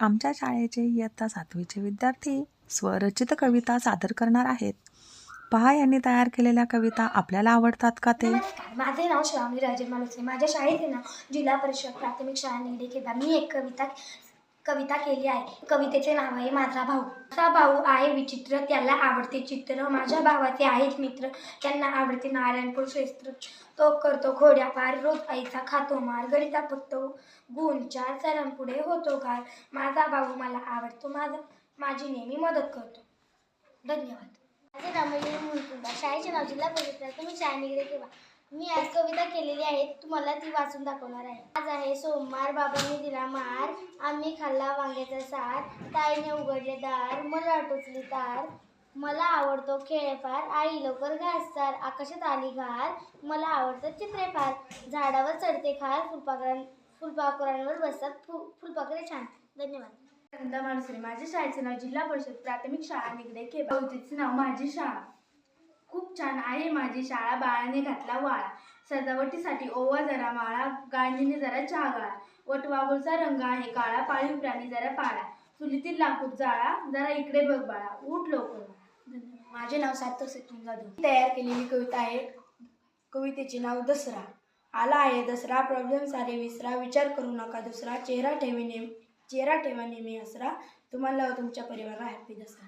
आमच्या शाळेचे इयत्ता सातवीचे विद्यार्थी स्वरचित कविता सादर करणार आहेत. पहा यांनी तयार केलेल्या कविता आपल्याला आवडतात का ते? माझे नाव श्रावणी राजे मालुसरे माझ्या शाळेचे नाव जिल्हा परिषद प्राथमिक शाळा निगडी केला मी एक कविता कविता केली आहे. कवितेचे नाव आहे माझा भाऊ. माझा भाऊ आहे विचित्र त्याला आवडते चित्र. माझ्या भावाचे आहेत मित्र त्यांना आवडते नारायणपूर क्षेत्र. तो करतो खोड्या पार रोज आईचा खातो मार गणिता फक्त गुण. चार सरांपुढे होतो घाल माझा भाऊ मला आवडतो माझा माझी नेहमी मदत करतो. धन्यवाद. माझे नाव म्हणजे मुलकुंबा शाळेचे नाव जिल्हा परिषद. प्राथमिक शाळा निगडे किंवा मी आज कविता केलेली आहे. तुम्हाला ती वाचून दाखवणार आहे. आज आहे सोमवार. बाबांनी दिला मार. आम्ही खाल्ला वांग्याचा सार. ताईने उघडले दार. मला टोचली तार. मला आवडतो खेळ फार आई लवकर घासतार आकाशात आली घार. मला आवडतं चित्रे फार झाडावर चढते खार. फुलपाखरां फुलपाखरांवर बसतात फु फुलपाखरे छान. धन्यवाद. माणसरे माझ्या शाळेचे नाव जिल्हा परिषद प्राथमिक शाळा निगडे खेळ नाव माझी शाळा. खूप छान आहे माझी शाळा. बाळाने घातला वाळा. सजावटीसाठी ओवा जरा माळा. गांजीने जरा चहा गाळा. वटवाघूळचा रंग आहे. काळा पाळीव प्राणी जरा पाळा. चुलीतील लाकूड जाळा. जरा इकडे बघ बाळा. उठ लवकर. माझे नाव सार्थक सेतून जाधव. तयार केलेली कविता आहे. कवितेचे नाव दसरा. आला आहे दसरा. प्रॉब्लेम सारे विसरा. विचार करू नका दुसरा. चेहरा ठेवी नेम चेहरा ठेवा नेहमी असरा तुम्हाला तुमच्या परिवाराला हॅपी दसरा.